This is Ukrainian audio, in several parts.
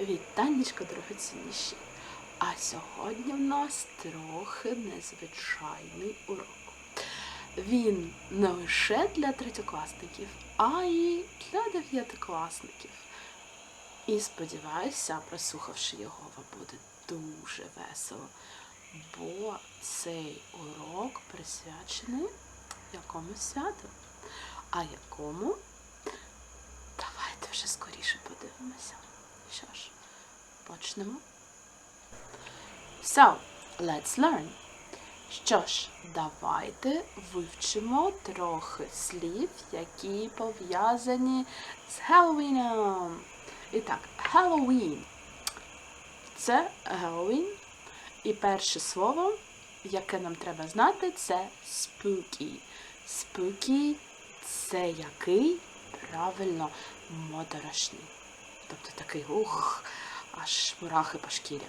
Вітаннячко, дорогоцінніші. А сьогодні в нас трохи незвичайний урок. Він не лише для третьокласників, а й для дев'ятикласників. І сподіваюся, прослухавши його, вам буде дуже весело, бо цей урок присвячений якомусь святу. А якому? Давайте вже скоріше подивимося. Що ж, почнемо. So, let's learn. Що ж, давайте вивчимо трохи слів, які пов'язані з Хеллоуіном. І так, Halloween. Це Halloween. І перше слово, яке нам треба знати, це spooky. Spooky – це який? Правильно, моторошний. Тобто такий ух, аж мурахи по шкірі.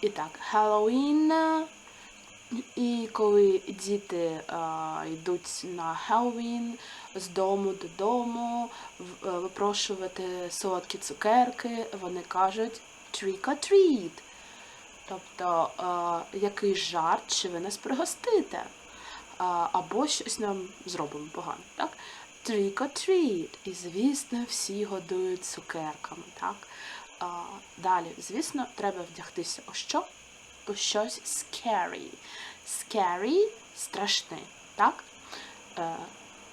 І так, Хеллоуін. І коли діти а, йдуть на Хеллоуін з дому додому, е, випрошувати солодкі цукерки, вони кажуть trick or treat. Тобто, а, який жарт, чи ви нас пригостите? А, або щось нам зробимо погано, так? Trick or treat. І, звісно, всі годують цукерками, так? А, далі, звісно, треба вдягтися у що? У щось scary. Scary – страшне, так? Е,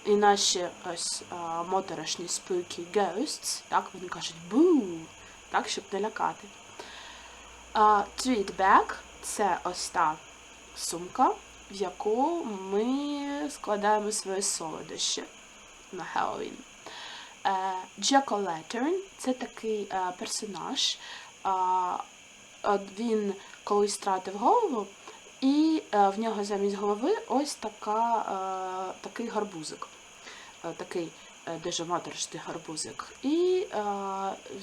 і наші ось е, моторошні spooky ghosts, так, вони кажуть бу, так, щоб не лякати. А, treat bag – це ось та сумка, в яку ми складаємо свої солодощі на Хеллоуін. Е, Jack-o'-lantern – це такий е, персонаж. От він колись втратив голову, і е, в нього замість голови ось така, е, такий гарбузик. Е, такий е, дуже моторошний гарбузик. І е,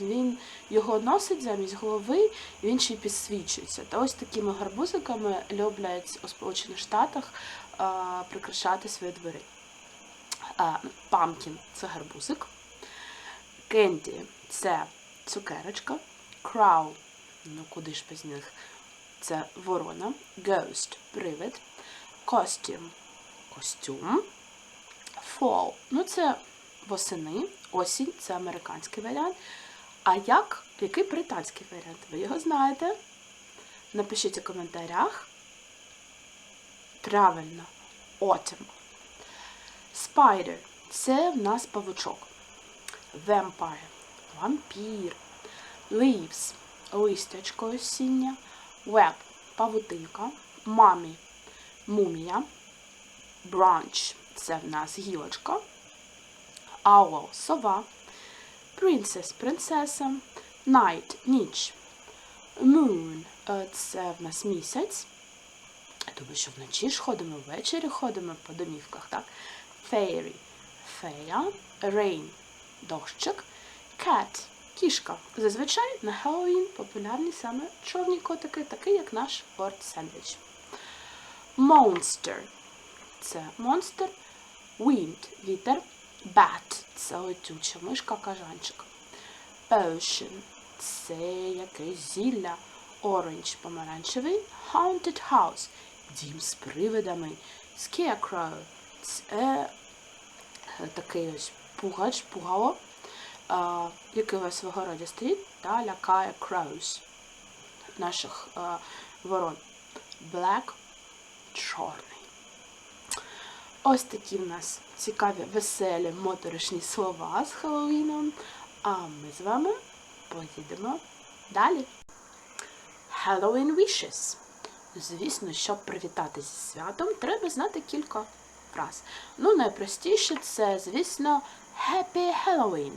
він його носить замість голови, і він ще й підсвічується. Та ось такими гарбузиками люблять у Сполучених Штатах е, прикрашати свої двері. Памкін це гарбузик. Кенді це цукерочка. Крау, ну куди ж без них? Це ворона. Ghost – привид. Costume – костюм. Fall – ну це восени. Осінь – це американський варіант. А як? Який британський варіант? Ви його знаєте? Напишіть у коментарях. Правильно. Autumn. Spider – це в нас павучок. Vampire – вампір. Leaves – листячко осіння. Web – павутинка. Mummy – мумія. Branch – це в нас гілочка. Owl – сова. Princess – принцеса. Night – ніч. Moon е, – це в нас місяць. Тому що вночі ж ходимо, ввечері ходимо по домівках, так? Fairy – фея. Rain – дощик. Cat – кішка. Зазвичай на Хеллоуін популярні саме чорні котики, такі як наш Лорд Сендвіч. Monster – це монстр. Wind – вітер. Bat – це летюча мишка, кажанчик. Potion – це якесь зілля. Orange – помаранчевий. Haunted House – дім з привидами. Scarecrow – це такий ось пугач, пугало, який у вас в огороді стоїть та лякає crows, наших ворон. Black – чорний. Ось такі в нас цікаві, веселі, моторошні слова з Хеллоуіном. А ми з вами поїдемо далі. Halloween wishes. Звісно, щоб привітати зі святом, треба знати кілька фраз. Ну, найпростіше це, звісно, Happy Halloween.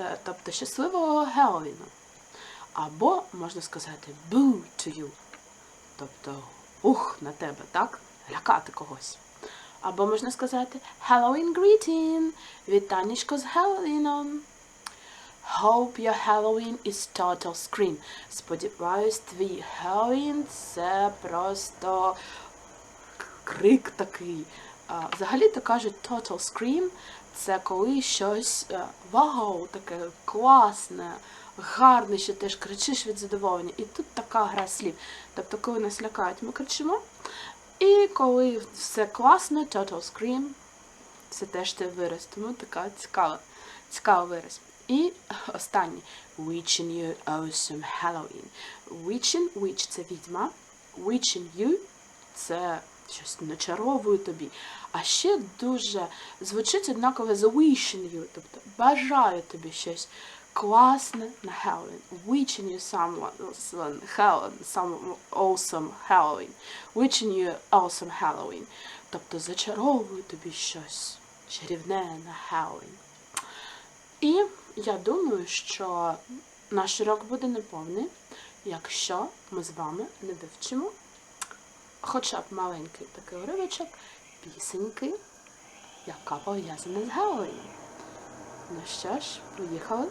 Е, Тобто щасливого Геловіну. Або можна сказати Boo to you. Тобто ух на тебе, так? Лякати когось. Або можна сказати Halloween greeting. Вітанечко з Геловіном. Hope your Halloween is total scream. Сподіваюсь, твій Halloween – це просто крик такий. Взагалі-то кажуть total scream – це коли щось е, вау, таке класне, гарний, що теж кричиш від задоволення. І тут така гра слів. Тобто, коли нас лякають, ми кричимо. І коли все класно, total scream, це теж той вираз. Тому така цікава, цікавий вираз. І останнє. Witching you awesome Halloween. Witching, witch – це відьма. Witching you – це щось начаровую тобі. А ще дуже звучить однаково з wishing you, тобто бажаю тобі щось класне на Halloween. Wishing you someone, some, Hall- some awesome Halloween. Wishing you awesome Halloween. Тобто зачаровую тобі щось чарівне на Halloween. І я думаю, що наш урок буде неповний, якщо ми з вами не вивчимо хоча б маленький такий уривочок пісеньки, яка пов'язана з Геловіном. Ну що ж, поїхали.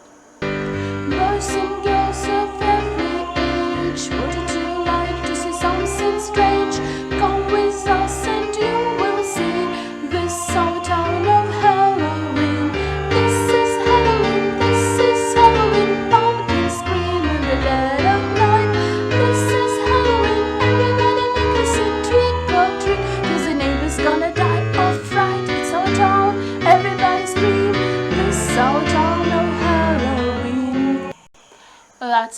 Boys and girls of every age,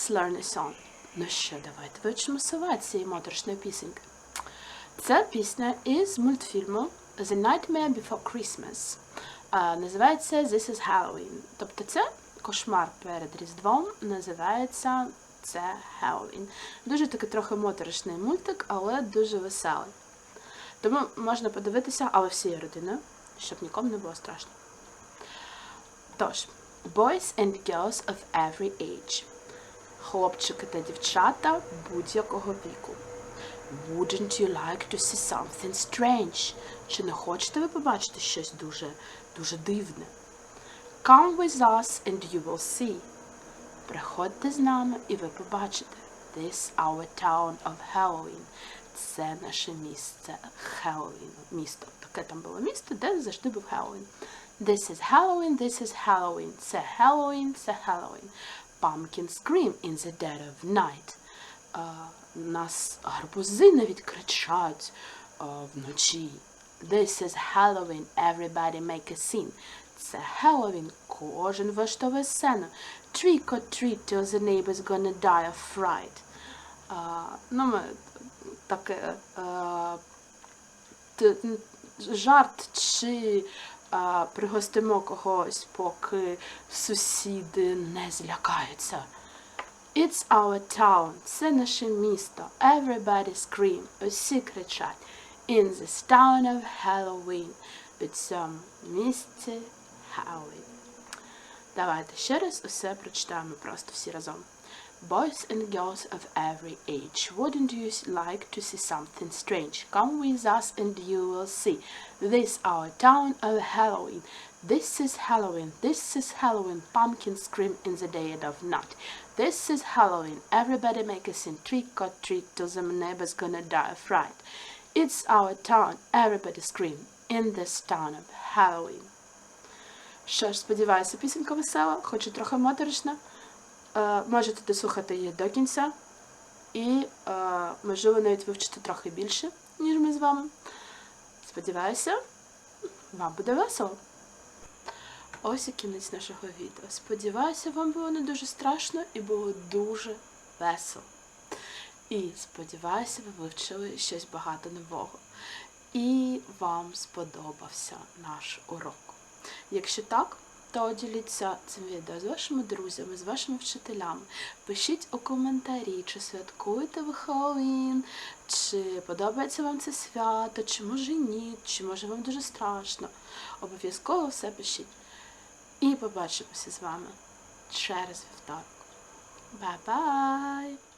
learn a song. Ну що, давайте вивчимо слова цієї моторошної пісеньки. Це пісня із мультфільму The Nightmare Before Christmas. Називається This is Halloween. Тобто це кошмар перед Різдвом, називається це Halloween. Дуже такий трохи моторошний мультик, але дуже веселий. Тому можна подивитися, але всією родиною, щоб нікому не було страшно. Тож, boys and girls of every age. Хлопчики та дівчата будь-якого віку. Wouldn't you like to see something strange? Чи не хочете ви побачити щось дуже, дуже дивне? Come with us and you will see. Приходьте з нами і ви побачите. This our town of Halloween. Це наше місце Хеллоуіну. Місто. Таке там було місто, де завжди був Хеллоуін. This is Halloween, this is Halloween. Це Halloween, це Halloween. Pumpkin scream in the dead of night. А, нас гарбузи навіть кричать а, вночі. This is Halloween, everybody make a scene. Це Halloween, кожен влаштовує сцену. Trick or treat till the neighbor's gonna die of fright. А, ну, ми таке а, т- н- жарт чи а, пригостимо когось, поки сусіди не злякаються. It's our town. Це наше місто. Everybody scream. Усі кричать. In this town of Halloween. У цьому місці Halloween. Давайте ще раз усе прочитаємо просто всі разом. Boys and girls of every age, wouldn't you like to see something strange? Come with us and you will see. This our town of Halloween. This is Halloween. This is Halloween. Pumpkins scream in the dead of night. This is Halloween. Everybody make a scene. Trick or treat till the neighbor's gonna die of fright. It's our town. Everybody scream in this town of Halloween. Що ж, сподіваюся, пісенька весела, хоч і трохи моторошна. Е, можете дослухати її до кінця. І, е, можливо, навіть вивчити трохи більше, ніж ми з вами. Сподіваюся, вам буде весело. Ось і кінець нашого відео. Сподіваюся, вам було не дуже страшно і було дуже весело. І сподіваюся, ви вивчили щось багато нового. І вам сподобався наш урок. Якщо так, то діліться цим відео з вашими друзями, з вашими вчителями. Пишіть у коментарі, чи святкуєте ви Хеллоуін, чи подобається вам це свято, чи може ні, чи може вам дуже страшно. Обов'язково все пишіть. І побачимося з вами через вівторок. Бай-бай!